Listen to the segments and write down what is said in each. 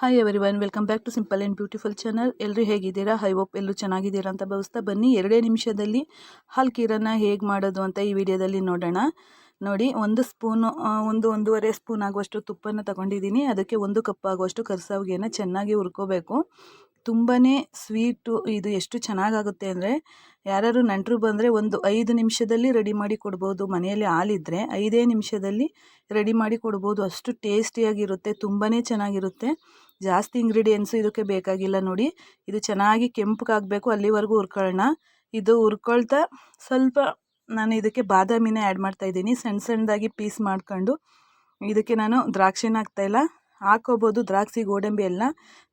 Hi every welcome back to simple and beautiful channel ಎಲ್ಲರೂ ಹೇಗಿದ್ದೀರಾ? High hope ಎಲ್ಲರೂ ಚೆನ್ನಾಗಿದ್ದೀರಾ ಅಂತ ಭಾವಿಸ್ತಾ ಬನ್ನಿ. ಎರಡೇ ನಿಮಿಷದಲ್ಲಿ ಹಾಲು ಕೀರನ್ನು ಹೇಗೆ ಮಾಡೋದು ಅಂತ ಈ ವಿಡಿಯೋದಲ್ಲಿ ನೋಡೋಣ. ನೋಡಿ, ಒಂದು ಸ್ಪೂನು ಒಂದು ಒಂದೂವರೆ ಸ್ಪೂನ್ ಆಗುವಷ್ಟು ತುಪ್ಪನ ತಗೊಂಡಿದ್ದೀನಿ. ಅದಕ್ಕೆ ಒಂದು ಕಪ್ ಆಗುವಷ್ಟು ಕರ್ಸಾವಿಗೆನ ಚೆನ್ನಾಗಿ ಹುರ್ಕೋಬೇಕು. ತುಂಬಾ ಸ್ವೀಟು, ಇದು ಎಷ್ಟು ಚೆನ್ನಾಗಾಗುತ್ತೆ ಅಂದರೆ, ಯಾರಾದ್ರು ನೆಂಟರು ಬಂದರೆ ಒಂದು ಐದು ನಿಮಿಷದಲ್ಲಿ ರೆಡಿ ಮಾಡಿ ಕೊಡ್ಬೋದು. ಮನೆಯಲ್ಲಿ ಹಾಲಿದ್ರೆ ಐದೇ ನಿಮಿಷದಲ್ಲಿ ರೆಡಿ ಮಾಡಿ ಕೊಡ್ಬೋದು. ಅಷ್ಟು ಟೇಸ್ಟಿಯಾಗಿರುತ್ತೆ ತುಂಬಾ ಚೆನ್ನಾಗಿರುತ್ತೆ. ಜಾಸ್ತಿ ಇಂಗ್ರೀಡಿಯೆಂಟ್ಸು ಇದಕ್ಕೆ ಬೇಕಾಗಿಲ್ಲ ನೋಡಿ. ಇದು ಚೆನ್ನಾಗಿ ಕೆಂಪಗಾಗಬೇಕು, ಅಲ್ಲಿವರೆಗೂ ಹುರ್ಕೊಳ್ಳೋಣ. ಇದು ಹುರ್ಕೊಳ್ತಾ ಸ್ವಲ್ಪ ನಾನು ಇದಕ್ಕೆ ಬಾದಾಮಿನೇ ಆ್ಯಡ್ ಮಾಡ್ತಾಯಿದ್ದೀನಿ ಸಣ್ಣ ಸಣ್ಣದಾಗಿ ಪೀಸ್ ಮಾಡ್ಕೊಂಡು ಇದಕ್ಕೆ ನಾನು ದ್ರಾಕ್ಷಿನ ಹಾಕ್ತಾಯಿಲ್ಲ ಹಾಕೋಬೋದು ದ್ರಾಕ್ಷಿ ಗೋಡಂಬಿ ಎಲ್ಲ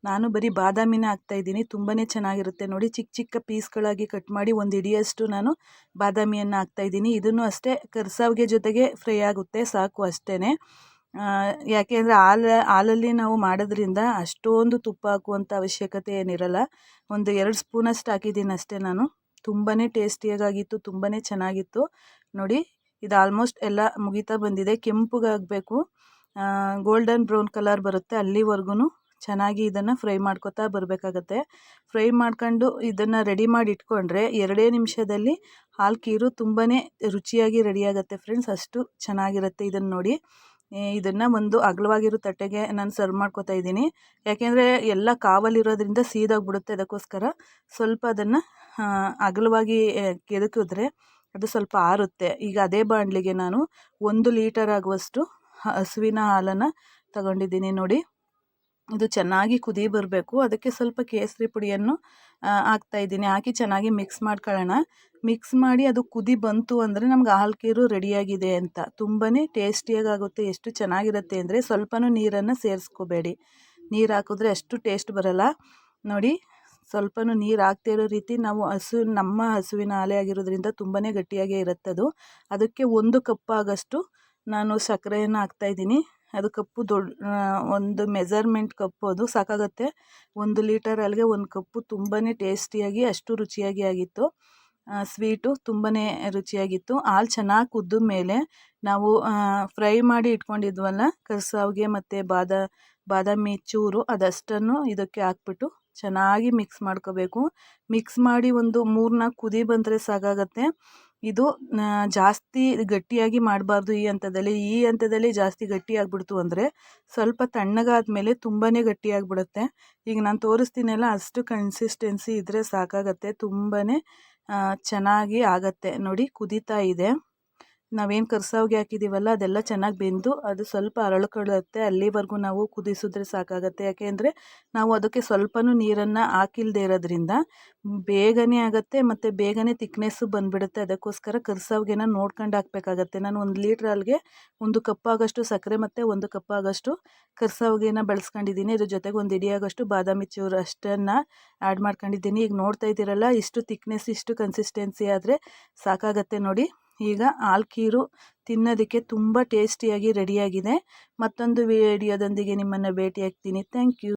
ನಾನು ಬರೀ ಬಾದಾಮಿನ ಹಾಕ್ತಾಯಿದ್ದೀನಿ ತುಂಬಾ ಚೆನ್ನಾಗಿರುತ್ತೆ. ನೋಡಿ ಚಿಕ್ಕ ಚಿಕ್ಕ ಪೀಸ್ಗಳಾಗಿ ಕಟ್ ಮಾಡಿ ಒಂದು ಹಿಡಿಯಷ್ಟು ನಾನು ಬಾದಾಮಿಯನ್ನು ಹಾಕ್ತಾಯಿದ್ದೀನಿ ಇದನ್ನು ಅಷ್ಟೇ ಕರ್ಸಾವಿಗೆ ಜೊತೆಗೆ ಫ್ರೈ ಆಗುತ್ತೆ. ಸಾಕು ಅಷ್ಟೇ ಯಾಕೆ ಅಂದರೆ ಹಾಲು, ಹಾಲಲ್ಲಿ ನಾವು ಮಾಡೋದ್ರಿಂದ ಅಷ್ಟೊಂದು ತುಪ್ಪ ಹಾಕುವಂಥ ಅವಶ್ಯಕತೆ ಏನಿರಲ್ಲ. ಒಂದು ಎರಡು ಸ್ಪೂನಷ್ಟು ಹಾಕಿದ್ದೀನಿ ಅಷ್ಟೇ ನಾನು. ತುಂಬಾ ಟೇಸ್ಟಿಯಾಗಿತ್ತು ತುಂಬಾ ಚೆನ್ನಾಗಿತ್ತು. ನೋಡಿ, ಇದು ಆಲ್ಮೋಸ್ಟ್ ಎಲ್ಲ ಮುಗಿತಾ ಬಂದಿದೆ. ಕೆಂಪಗಾಗಬೇಕು. ಗೋಲ್ಡನ್ ಬ್ರೌನ್ ಕಲರ್ ಬರುತ್ತೆ. ಅಲ್ಲಿವರೆಗೂ ಚೆನ್ನಾಗಿ ಇದನ್ನು ಫ್ರೈ ಮಾಡ್ಕೊತಾ ಬರಬೇಕಾಗತ್ತೆ. ಫ್ರೈ ಮಾಡ್ಕೊಂಡು ಇದನ್ನು ರೆಡಿ ಮಾಡಿ ಇಟ್ಕೊಂಡ್ರೆ ಎರಡೇ ನಿಮಿಷದಲ್ಲಿ ಹಾಲು ಕೀರು ತುಂಬಾ ರುಚಿಯಾಗಿ ರೆಡಿಯಾಗುತ್ತೆ ಫ್ರೆಂಡ್ಸ್ ಅಷ್ಟು ಚೆನ್ನಾಗಿರುತ್ತೆ ಇದನ್ನು ನೋಡಿ. ಇದನ್ನು ಒಂದು ಅಗಲವಾಗಿರೋ ತಟ್ಟೆಗೆ ನಾನು ಸರ್ವ್ ಮಾಡ್ಕೊತಾ ಇದ್ದೀನಿ. ಯಾಕೆಂದರೆ ಎಲ್ಲ ಕಾವಲಿರೋದ್ರಿಂದ ಸೀದಾಗ್ಬಿಡುತ್ತೆ ಅದಕ್ಕೋಸ್ಕರ. ಸ್ವಲ್ಪ ಅದನ್ನು ಅಗಲವಾಗಿ ಕೆದಕಿದ್ರೆ ಅದು ಸ್ವಲ್ಪ ಆರುತ್ತೆ. ಈಗ ಅದೇ ಬಾಣಲಿಗೆ ನಾನು ಒಂದು ಲೀಟರ್ ಆಗುವಷ್ಟು ಹಸುವಿನ ಹಾಲನ್ನು ತಗೊಂಡಿದ್ದೀನಿ ನೋಡಿ. ಇದು ಚೆನ್ನಾಗಿ ಕುದಿ ಬರಬೇಕು. ಅದಕ್ಕೆ ಸ್ವಲ್ಪ ಕೇಸರಿ ಪುಡಿಯನ್ನು ಹಾಕ್ತಾಯಿದ್ದೀನಿ ಹಾಕಿ ಚೆನ್ನಾಗಿ ಮಿಕ್ಸ್ ಮಾಡ್ಕೊಳ್ಳೋಣ. ಮಿಕ್ಸ್ ಮಾಡಿ ಅದು ಕುದಿ ಬಂತು ಅಂದರೆ ನಮ್ಗೆ ಹಾಲು ಕೀರು ರೆಡಿಯಾಗಿದೆ ಅಂತ. ತುಂಬಾ ಟೇಸ್ಟಿಯಾಗುತ್ತೆ ಎಷ್ಟು ಚೆನ್ನಾಗಿರುತ್ತೆ ಅಂದರೆ ಸ್ವಲ್ಪನೂ ನೀರನ್ನು ಸೇರಿಸ್ಕೋಬೇಡಿ. ನೀರು ಹಾಕಿದ್ರೆ ಅಷ್ಟು ಟೇಸ್ಟ್ ಬರಲ್ಲ. ನೋಡಿ, ಸ್ವಲ್ಪನೂ ನೀರು ಹಾಕ್ತಾ ಇರೋ ರೀತಿ ನಾವು ಹಸು, ನಮ್ಮ ಹಸುವಿನ ಹಾಲೆ ಆಗಿರೋದ್ರಿಂದ ತುಂಬಾ ಗಟ್ಟಿಯಾಗೇ ಇರುತ್ತದು. ಅದು ಅದಕ್ಕೆ ಒಂದು ಕಪ್ ಆಗಷ್ಟು ನಾನು ಸಕ್ಕರೆಯನ್ನು ಹಾಕ್ತಾಯಿದ್ದೀನಿ ಅದು ಕಪ್ಪು ದೊಡ್ಡ ಒಂದು ಮೆಜರ್ಮೆಂಟ್ ಕಪ್ಪು ಅದು. ಸಾಕಾಗುತ್ತೆ. ಒಂದು ಲೀಟರ್ ಹಾಲಿಗೆ ಒಂದು ಕಪ್ಪು ತುಂಬಾ ಟೇಸ್ಟಿಯಾಗಿ, ಅಷ್ಟು ರುಚಿಯಾಗಿ ಆಗಿತ್ತು. ಸ್ವೀಟು ತುಂಬಾ ರುಚಿಯಾಗಿತ್ತು. ಹಾಲು ಚೆನ್ನಾಗಿ ಕುದ್ದ ಮೇಲೆ ನಾವು ಫ್ರೈ ಮಾಡಿ ಇಟ್ಕೊಂಡಿದ್ವಲ್ಲ, ಕರ್ಸಾವ್ಗೆ ಮತ್ತು ಬಾದ, ಬಾದಾಮಿ ಚೂರು ಅದಷ್ಟನ್ನು ಇದಕ್ಕೆ ಹಾಕ್ಬಿಟ್ಟು ಚೆನ್ನಾಗಿ ಮಿಕ್ಸ್ ಮಾಡ್ಕೋಬೇಕು. ಮಿಕ್ಸ್ ಮಾಡಿ ಒಂದು ಮೂರು ನಾಲ್ಕು ಕುದಿ ಬಂದರೆ ಸಾಕಾಗತ್ತೆ. ಇದು ಜಾಸ್ತಿ ಗಟ್ಟಿಯಾಗಿ ಮಾಡಬಾರ್ದು ಈ ಹಂತದಲ್ಲಿ. ಈ ಹಂತದಲ್ಲಿ ಜಾಸ್ತಿ ಗಟ್ಟಿಯಾಗ್ಬಿಡ್ತು ಅಂದರೆ ಸ್ವಲ್ಪ ತಣ್ಣಗಾದ ಮೇಲೆ ತುಂಬಾ ಗಟ್ಟಿಯಾಗಿಬಿಡುತ್ತೆ. ಈಗ ನಾನು ತೋರಿಸ್ತೀನಲ್ಲ, ಅಷ್ಟು ಕನ್ಸಿಸ್ಟೆನ್ಸಿ ಇದ್ದರೆ ಸಾಕಾಗತ್ತೆ. ತುಂಬಾ ಚೆನ್ನಾಗಿ ಆಗತ್ತೆ. ನೋಡಿ, ಕುದೀತಾ ಇದೆ. ನಾವೇನು ಕರ್ಸಾವಿಗೆ ಹಾಕಿದ್ದೀವಲ್ಲ ಅದೆಲ್ಲ ಚೆನ್ನಾಗಿ ಬೆಂದು ಅದು ಸ್ವಲ್ಪ ಅರಳ್ಕೊಳ್ಳುತ್ತೆ. ಅಲ್ಲಿವರೆಗೂ ನಾವು ಕುದಿಸಿದ್ರೆ ಸಾಕಾಗುತ್ತೆ. ಯಾಕೆಂದರೆ ನಾವು ಅದಕ್ಕೆ ಸ್ವಲ್ಪನೂ ನೀರನ್ನು ಹಾಕಿಲ್ಲದೆ ಇರೋದ್ರಿಂದ ಬೇಗನೆ ಆಗುತ್ತೆ ಮತ್ತು ಬೇಗನೆ ತಿಕ್ನೆಸ್ಸು ಬಂದುಬಿಡುತ್ತೆ. ಅದಕ್ಕೋಸ್ಕರ ಕರ್ಸಾವಿಗೆನ ನೋಡ್ಕೊಂಡು ಹಾಕ್ಬೇಕಾಗತ್ತೆ. ನಾನು ಒಂದು ಲೀಟ್ರ್ ಅಲ್ಲಿಗೆ ಒಂದು ಕಪ್ಪಾಗಷ್ಟು ಸಕ್ಕರೆ ಮತ್ತು ಒಂದು ಕಪ್ ಆಗೋಷ್ಟು ಕರ್ಸಾವಿಗೆನ ಬೆಳೆಸ್ಕೊಂಡಿದ್ದೀನಿ. ಇದ್ರ ಜೊತೆಗೆ ಒಂದು ಇಡಿಯಾಗಷ್ಟು ಬಾದಾಮಿ ಚೂರು ಅಷ್ಟನ್ನು ಆ್ಯಡ್ ಮಾಡ್ಕೊಂಡಿದ್ದೀನಿ. ಈಗ ನೋಡ್ತಾ ಇದ್ದೀರಲ್ಲ, ಇಷ್ಟು ತಿಕ್ನೆಸ್ ಇಷ್ಟು ಕನ್ಸಿಸ್ಟೆನ್ಸಿ ಆದರೆ ಸಾಕಾಗತ್ತೆ ನೋಡಿ. ಈಗ ಹಾಲು ಖೀರು ತಿನ್ನೋದಕ್ಕೆ ತುಂಬ ಟೇಸ್ಟಿಯಾಗಿ ರೆಡಿಯಾಗಿದೆ. ಮತ್ತೊಂದು ವಿಡಿಯೋದೊಂದಿಗೆ ನಿಮ್ಮನ್ನು ಭೇಟಿಯಾಗ್ತೀನಿ. Thank you.